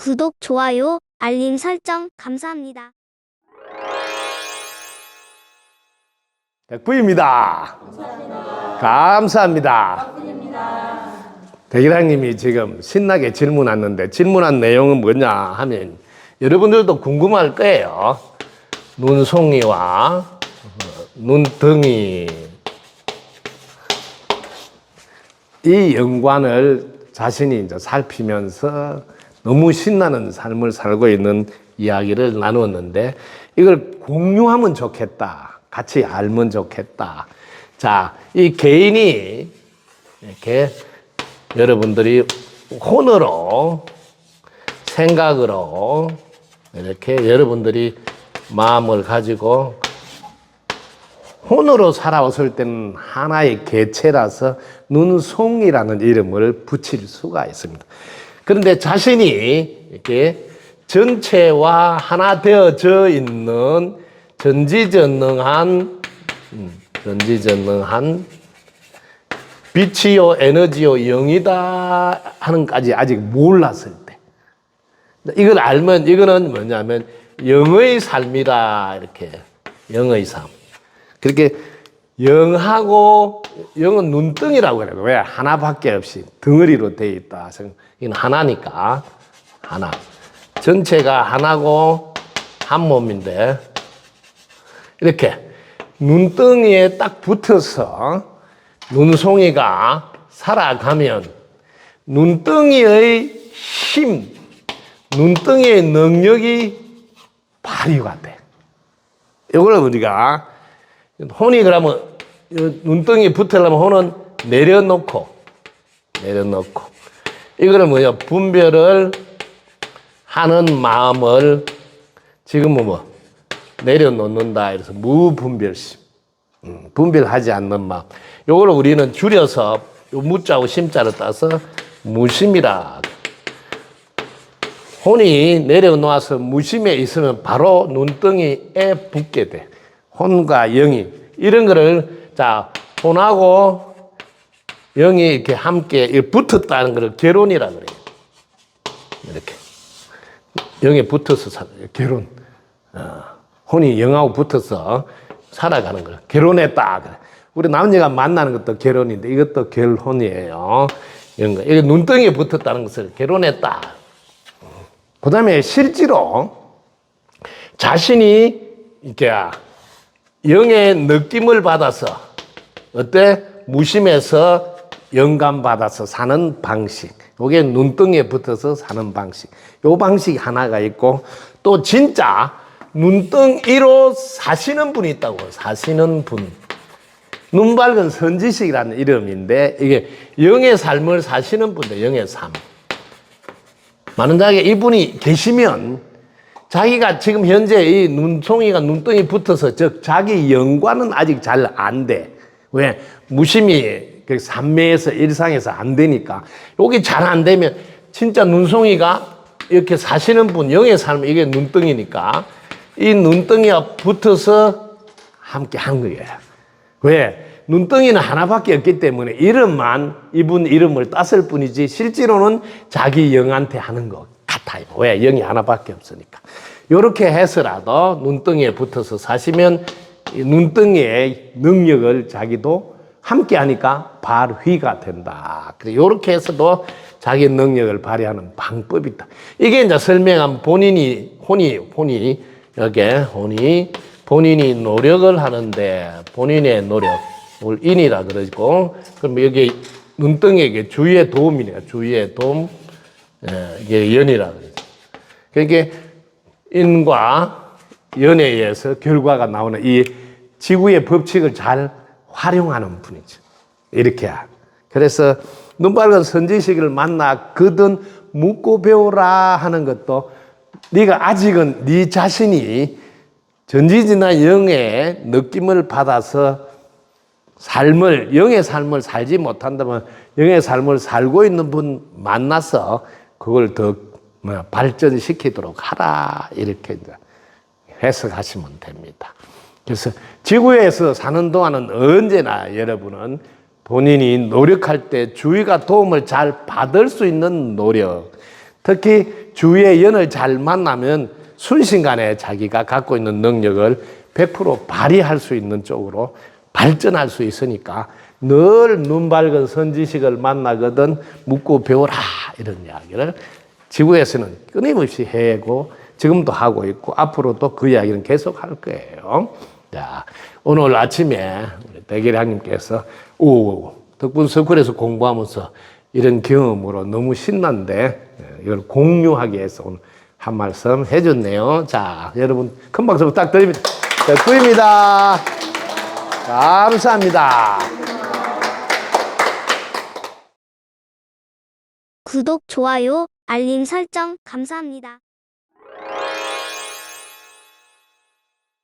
구독, 좋아요, 알림 설정 감사합니다. 백부입니다. 감사합니다. 대기랑님이 지금 신나게 질문했는데 질문한 내용은 뭐냐 하면 여러분들도 궁금할 거예요. 눈송이와 어, 눈등이 이 연관을 자신이 이제 살피면서 너무 신나는 삶을 살고 있는 이야기를 나누었는데 이걸 공유하면 좋겠다. 같이 알면 좋겠다. 자, 이 개인이 이렇게 여러분들이 혼으로 생각으로 이렇게 여러분들이 마음을 가지고 혼으로 살아왔을 때는 하나의 개체라서 눈송이라는 이름을 붙일 수가 있습니다. 그런데 자신이 이렇게 전체와 하나 되어져 있는 전지전능한 음, 전지전능한 빛이요 에너지요 영이다 하는까지 아직 몰랐을 때. 이걸 알면 이거는 뭐냐면 영의 삶이다 이렇게. 영의 삶. 그렇게 영하고 영은 눈등이라고 그래요. 왜 하나밖에 없이 덩어리로 되어 있다. 이건 하나니까 하나. 전체가 하나고 한 몸인데 이렇게 눈덩이에 딱 붙어서 눈송이가 살아가면 눈덩이의 힘, 눈덩이의 능력이 발휘가 돼. 이걸 우리가 혼이 그러면 눈덩이에 붙으려면 혼은 내려놓고 내려놓고. 이거는 뭐냐? 분별을 하는 마음을 지금은 뭐 내려놓는다. 이래서 무분별심. 음, 분별하지 않는 마음. 요거를 우리는 줄여서 요 무자하고 심자를 따서 무심이라. 혼이 내려놓아서 무심에 있으면 바로 눈덩이에 붙게 돼. 혼과 영이. 이런 거를 자 혼하고 영이 이렇게 함께 붙었다는 것을 결혼이라 그래요. 이렇게 영에 붙어서 살 결혼. 어, 혼이 영하고 붙어서 살아가는 걸 결혼했다. 그래. 우리 남녀가 만나는 것도 결혼인데 이것도 결혼이에요. 이런 거. 이게 눈덩이에 붙었다는 것을 결혼했다. 그 다음에 실제로 자신이 이렇게 영의 느낌을 받아서 어때? 무심해서 영감 받아서 사는 방식. 요게 눈덩이에 붙어서 사는 방식. 요 방식이 하나가 있고 또 진짜 눈덩이로 사시는 분이 있다고. 사시는 분. 눈 밝은 선지식이라는 이름인데 이게 영의 삶을 사시는 분들, 영의 삶. 많은 자에게 이분이 계시면 자기가 지금 현재 이 눈송이가 눈덩이 붙어서 즉 자기 영과는 아직 잘 안 돼. 왜? 무심히 그 삼매에서 일상에서 안 되니까 여기 잘 안 되면 진짜 눈송이가 이렇게 사시는 분 영의 삶 이게 눈덩이니까 이 눈덩이가 붙어서 함께 한 거예요. 왜? 눈덩이는 하나밖에 없기 때문에 이름만 이분 이름을 땄을 뿐이지 실제로는 자기 영한테 하는 것 같아요. 왜? 영이 하나밖에 없으니까. 이렇게 해서라도 눈덩이에 붙어서 사시면 이 눈덩이의 능력을 자기도 함께 하니까 발휘가 된다. 그래 이렇게 해서도 자기 능력을 발휘하는 방법이 있다. 이게 이제 설명한 본인이 혼이 혼이 여기 혼이 본인이 노력을 하는데 본인의 노력 을 인이라 그러고 그럼 여기 눈덩이에게 주위의 도움이네요. 주위의 도움 예, 이게 연이라 그러죠. 그러니까 인과 연에 의해서 결과가 나오는 이 지구의 법칙을 잘 활용하는 분이죠. 이렇게. 그래서 눈빨간 선지식을 만나 그든 묻고 배우라 하는 것도 네가 아직은 네 자신이 전지지나 영의 느낌을 받아서 삶을 영의 삶을 살지 못한다면 영의 삶을 살고 있는 분 만나서 그걸 더 뭐야, 발전시키도록 하라 이렇게 이제 해석하시면 됩니다. 그래서 지구에서 사는 동안은 언제나 여러분은 본인이 노력할 때 주위가 도움을 잘 받을 수 있는 노력, 특히 주위의 연을 잘 만나면 순식간에 자기가 갖고 있는 능력을 100% 발휘할 수 있는 쪽으로 발전할 수 있으니까 늘 눈 밝은 선지식을 만나거든 묻고 배워라 이런 이야기를 지구에서는 끊임없이 해고 지금도 하고 있고 앞으로도 그 이야기는 계속 할 거예요. 자, 오늘 아침에 우리 대결장님께서 오 덕분 서클에서 공부하면서 이런 경험으로 너무 신난데 예, 이걸 공유하기 위해서 오늘 한 말씀 해줬네요. 자, 여러분 큰 박수 부탁드립니다. 덕분입니다. 감사합니다. 구독, 좋아요, 알림 설정 감사합니다. Bye.